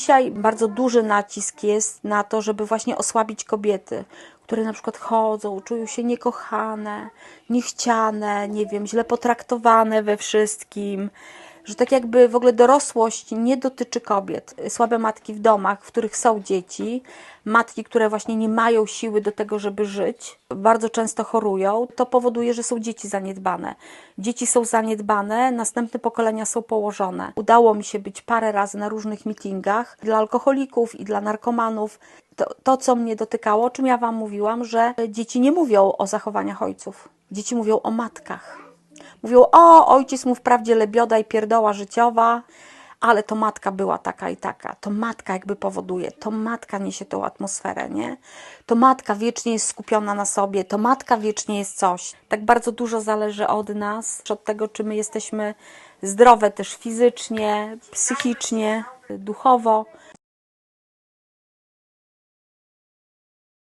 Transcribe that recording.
Dzisiaj bardzo duży nacisk jest na to, żeby właśnie osłabić kobiety, które na przykład chodzą, czują się niekochane, niechciane, nie wiem, źle potraktowane we wszystkim. Że tak jakby w ogóle dorosłość nie dotyczy kobiet. Słabe matki w domach, w których są dzieci, matki, które właśnie nie mają siły do tego, żeby żyć, bardzo często chorują, to powoduje, że są dzieci zaniedbane. Dzieci są zaniedbane, następne pokolenia są położone. Udało mi się być parę razy na różnych meetingach dla alkoholików i dla narkomanów. To, to, co mnie dotykało, o czym ja Wam mówiłam, że dzieci nie mówią o zachowaniach ojców. Dzieci mówią o matkach. Mówią, o, ojciec mu wprawdzie lebioda i pierdoła życiowa, ale to matka była taka i taka. To matka jakby powoduje, to matka niesie tą atmosferę, nie? To matka wiecznie jest skupiona na sobie, to matka wiecznie jest coś. Tak bardzo dużo zależy od nas, od tego, czy my jesteśmy zdrowe też fizycznie, psychicznie, duchowo.